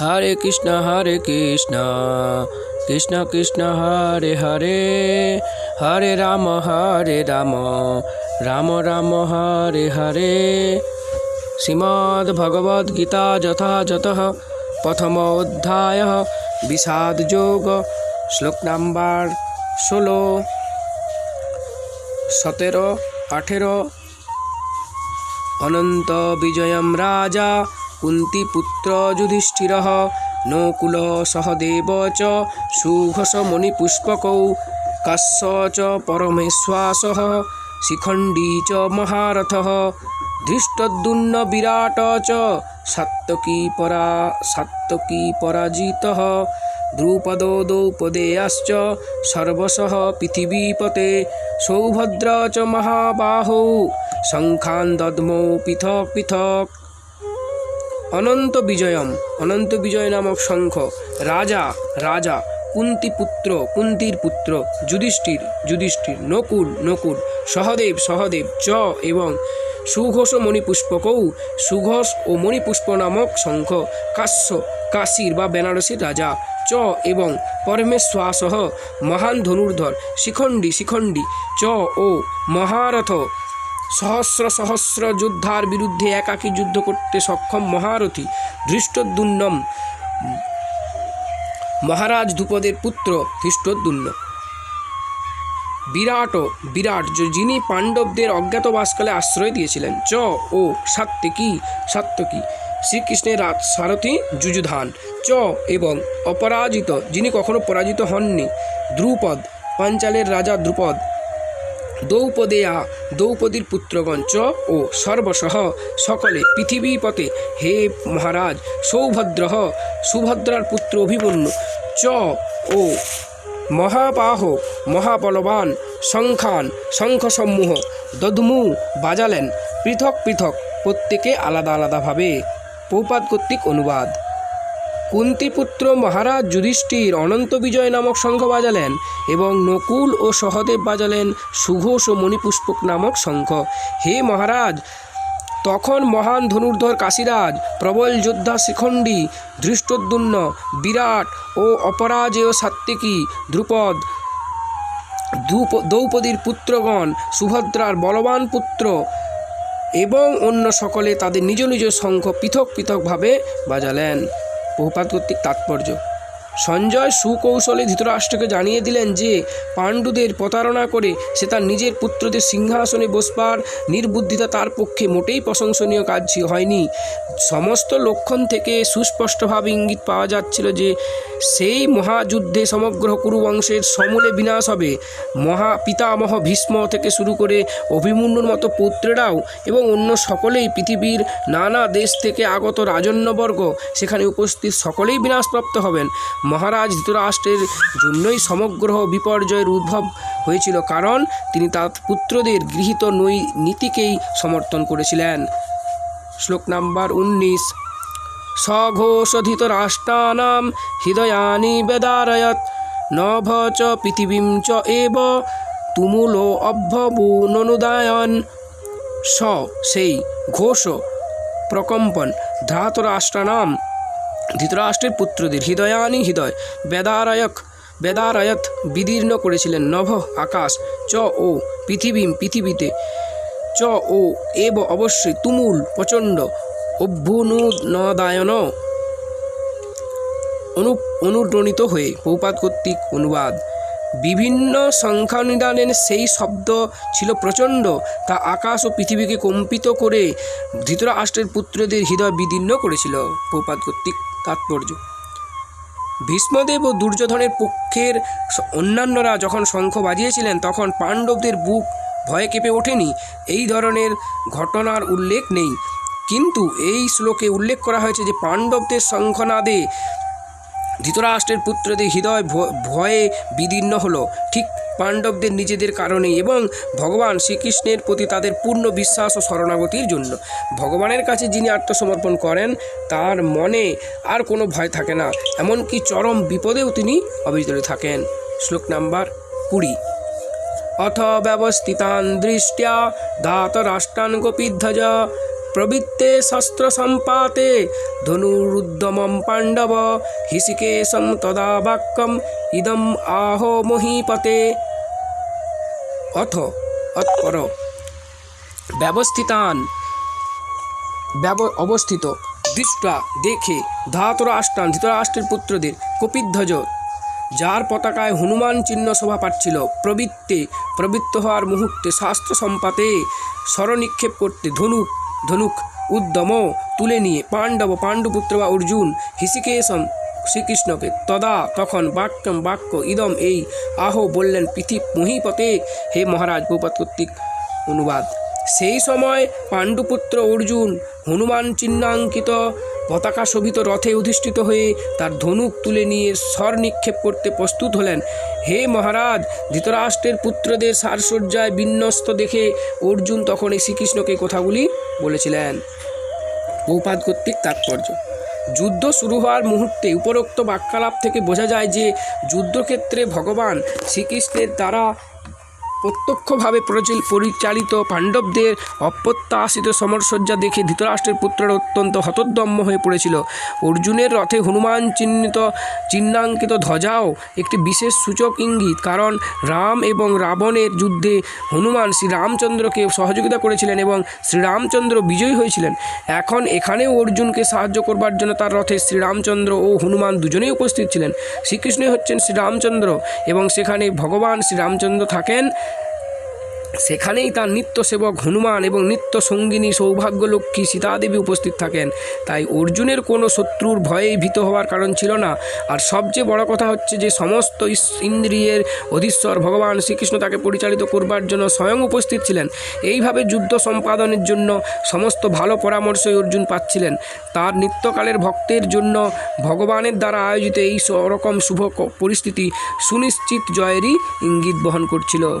হরে কৃষ্ণ হরে কৃষ্ণ কৃষ্ণ কৃষ্ণ, হরে হরে হরে রাম হরে রাম রাম রাম, হরে হরে। শ্রীমদ্ভগবদ্গীতা যথাযথ, প্রথম অধ্যায়, বিষাদ যোগ, শ্লোক নাম্বার ষোলো, সতেরো, আঠেরো, অনন্ত বিজয়ম রাজা কুন্তিপুত্র যুধিষ্ঠির নকুল সহদেব চ মণিপুষ্পকৌ কাশ্য চ পরমেশ্বাস শিখণ্ডী চ মহারথ ধৃষ্টদ্যুন্ন বিরাট চ পরা, সাত্তকী পরাজিত, দ্রুপদো দ্রৌপদেয়াশ্চ সর্বশः পৃথিবীপতে, সৌভদ্র চ মহাবাহৌ, শঙ্খান দদ্মৌ পৃথক পৃথক। অনন্ত বিজয়ম, অনন্ত বিজয় নামক শঙ্খ, রাজা রাজা কুন্তি পুত্র কুন্তির পুত্র, যুধিষ্ঠির যুধিষ্ঠির, নকুল নকুল, সহদেব সহদেব, চ এবং সুঘোষ মণিপুষ্পকৌ সুঘোষ ও মণিপুষ্প নামক শঙ্খ কাশ্য কাশীর বা বেনারসির রাজা, চ এবং পরমেশ্বাসহ মহান ধনুর্ধর, শিখণ্ডী শিখণ্ডী, চ ও মহারথ সহস্র সহস্র যোদ্ধার বিরুদ্ধে একাকী যুদ্ধ করতে সক্ষম মহারথী ধৃষ্টদ্যুন্নম মহারাজ ধ্রুপদের পুত্র ধৃষ্টদ্যুন্ন বিরাট বিরাট যিনি পাণ্ডবদের অজ্ঞাতবাসকালে আশ্রয় দিয়েছিলেন। চ ও সাত্ত্বিকী সাত্ত্বকী শ্রীকৃষ্ণের রাত সারথী যুযুধান। চ এবং অপরাজিত, যিনি কখনো পরাজিত হননি। দ্রুপদ, পাঞ্চালের রাজা দ্রুপদ। দ্রৌপদেয়া দ্রৌপদীর পুত্রগণ চ ও সর্বসহ সকলে পৃথিবীপতে হে মহারাজ সৌভদ্র সুভদ্রার পুত্র অভিমন্যু, চ ও মহাবাহ মহাবলবান, শঙ্খান শঙ্খসমূহ দধমু বাজালেন পৃথক পৃথক, প্রত্যেকে আলাদা আলাদাভাবে। পৌপাত কর্তৃক অনুবাদ। কুন্তিপুত্র মহারাজ যুধিষ্ঠির অনন্ত বিজয় নামক শঙ্খ বাজালেন এবং নকুল ও সহদেব বাজালেন সুঘোষ ও মণিপুষ্পক নামক শঙ্খ হে মহারাজ, তখন মহান ধনুর্ধর কাশীরাজ, প্রবল যোদ্ধা শিখণ্ডী ধৃষ্টদ্যুন্ন বিরাট ও অপরাজেয় সাত্ত্বিকী দ্রুপ- দ্রৌপদীর পুত্রগণ, সুভদ্রার বলবান পুত্র এবং অন্য সকলে তাদের নিজ নিজ শঙ্খ পৃথক পৃথকভাবে বাজালেন। বহুপাত কর্তৃক তাৎপর্য। সঞ্জয় সুকৌশলে ধৃতরাষ্ট্রকে জানিয়ে দিলেন যে, পাণ্ডুদের প্রতারণা করে সে তার নিজের পুত্রদের সিংহাসনে বসবার নির্বুদ্ধিতা তার পক্ষে মোটেই প্রশংসনীয় কাজ হয়নি। সমস্ত লক্ষণ থেকে সুস্পষ্টভাবে ইঙ্গিত পাওয়া যাচ্ছিল যে, সেই মহাযুদ্ধে সমগ্র কুরুবংশের সমূলে বিনাশ হবে। মহা পিতামহ ভীষ্ম থেকে শুরু করে অভিমন্যুর মতো পুত্রেরাও এবং অন্য সকলেই পৃথিবীর নানা দেশ থেকে আগত রাজন্যবর্গ, সেখানে উপস্থিত সকলেই বিনাশপ্রাপ্ত হবেন। মহারাজ ধৃতরাষ্ট্রের জন্যই সমগ্র বিপর্যয়ের উদ্ভব হয়েছিল, কারণ তিনি তার পুত্রদের গৃহীত নৈ নীতিকেই সমর্থন করেছিলেন। শ্লোক নাম্বার উনিশ। সঘোষধিত রাষ্ট্রানাম হৃদয়ানি বেদারয়ত নভ চ পৃথিবীম চ এব তুমুলো অভ্যবুননুদায়ন। স সেই ঘোষ প্রকম্পন ধাতরাষ্ট্রানাম ধৃতরাষ্ট্রের পুত্রদের হৃদয়ানি হৃদয়। বেদারয়ক, বেদারায়ত বিদীর্ণ করেছিলেন নভ আকাশ। চ ও পৃথিবীম পৃথিবীতে। চ ও এব অবশ্যই তুমুল প্রচণ্ড অভ্যুনুদায়ন অনু, অনুপ্রাণিত হয়ে পৌপাত কর্তৃক অনুবাদ। বিভিন্ন সংখ্যানিদানের সেই শব্দ ছিল প্রচণ্ড, তা আকাশ ও পৃথিবীকে কম্পিত করে ধৃতরাষ্ট্রের পুত্রদের হৃদয় বিদীর্ণ করেছিল পৌপাত কর্তৃক। তাৎপর্য। ভীষ্মদেব ও দুর্যোধনের পক্ষের অন্যান্যরা যখন শঙ্খ বাজিয়েছিলেন, তখন পাণ্ডবদের বুক ভয়ে কেঁপে ওঠেনি। এই ধরনের ঘটনার উল্লেখ নেই। কিন্তু এই শ্লোকে উল্লেখ করা হয়েছে যে, পাণ্ডবদের শঙ্খনাদে ধৃতরাষ্ট্রের পুত্রদের হৃদয় ভয়ে বিদীর্ণ হলো। ঠিক পাণ্ডবদের নিজেদের কারণেই এবং ভগবান শ্রীকৃষ্ণের প্রতি তাদের পূর্ণ বিশ্বাস ও শরণাগতির জন্য। ভগবানের কাছে যিনি আত্মসমর্পণ করেন, তার মনে আর কোনো ভয় থাকে না, এমনকি চরম বিপদেও তিনি অবিচল থাকেন। শ্লোক নাম্বার কুড়ি। অথ ব্যবস্থিতান দৃষ্টিয়া ধাতরাষ্ট্রান গোপীধ্বজ প্রবৃত্তে শস্ত্র সম্পাতে ধনুরুদ্যমম পাণ্ডব হিষিকেশম তদা বাক্যম ইদম আহো মহীপতে অথ অৎপর ব্যবস্থিতান, ব্যব- অবস্থিত। দৃষ্টা, দেখে, ধাতরাষ্ট্রান, ধৃতরাষ্ট্রের পুত্রদের, কপিধ্বজ। যার পতাকায় হনুমান চিহ্ন শোভা পাচ্ছিল, প্রবৃত্তে, প্রবৃত্ত হওয়ার মুহূর্তে শাস্ত্র সম্পাতে স্বরনিক্ষেপ করতে ধনুক ধনুক, উদ্যম, তুলে নিয়ে পাণ্ডব, পাণ্ডুপুত্র বা অর্জুন, হিসিকেশম শ্রীকৃষ্ণকে। তদা তখন বাক্যম বাক্য ইদম এই আহ বললেন পৃথিব মহিপতে, হে মহারাজ ভূপত কর্তৃক অনুবাদ। সেই সময় পাণ্ডুপুত্র অর্জুন হনুমান চিহ্নাঙ্কিত পতাকা শোভিত রথে অধিষ্ঠিত হয়ে তার ধনুক তুলে নিয়ে স্বর নিক্ষেপ করতে প্রস্তুত হলেন। হে মহারাজ, ধৃতরাষ্ট্রের পুত্রদের সারসজ্জায় বিন্যস্ত দেখে অর্জুন তখন এই শ্রীকৃষ্ণকে কথাগুলি বলেছিলেন। বহুপাত কর্তৃক তাৎপর্য। যুদ্ধ শুরু হওয়ার মুহূর্তে উপরোক্ত বাক্যালাপ থেকে বোঝা যায় যে যুদ্ধক্ষেত্রে ভগবান শ্রীকৃষ্ণের দ্বারা প্রত্যক্ষভাবে প্রচল- পরিচালিত পাণ্ডবদের অপ্রত্যাশিত সমরসজ্জা দেখে ধৃতরাষ্ট্রের পুত্ররা অত্যন্ত হতোদ্যম্য হয়ে পড়েছিল। অর্জুনের রথে হনুমান চিহ্নিত, চিহ্নাঙ্কিত ধ্বজাও একটি বিশেষ সূচক ইঙ্গিত, কারণ রাম এবং রাবণের যুদ্ধে হনুমান শ্রীরামচন্দ্রকে সহযোগিতা করেছিলেন এবং শ্রীরামচন্দ্র বিজয়ী হয়েছিলেন। এখন এখানেও অর্জুনকে সাহায্য করবার জন্য তার রথে শ্রীরামচন্দ্র ও হনুমান দুজনেই উপস্থিত ছিলেন। শ্রীকৃষ্ণই হচ্ছেন শ্রীরামচন্দ্র এবং সেখানে ভগবান শ্রীরামচন্দ্র থাকেন। সেখানেই তার নিত্য সেবক হনুমান এবং নিত্য সঙ্গিনী সৌভাগ্যলক্ষ্মী সীতাদেবী উপস্থিত থাকেন। তাই অর্জুনের কোনো শত্রুর ভয়েই ভীত হওয়ার কারণ ছিল না। আর সবচেয়ে বড় কথা হচ্ছে যে, সমস্ত ইন্দ্রিয়ের অধীশ্বর ভগবান শ্রীকৃষ্ণ তাকে পরিচালিত করবার জন্য স্বয়ং উপস্থিত ছিলেন। এইভাবে যুদ্ধ সম্পাদনের জন্য সমস্ত ভালো পরামর্শই অর্জুন পাচ্ছিলেন। তার নিত্যকালের ভক্তের জন্য ভগবানের দ্বারা আয়োজিত এই রকম শুভ পরিস্থিতি সুনিশ্চিত জয়েরই ইঙ্গিত বহন করছিল।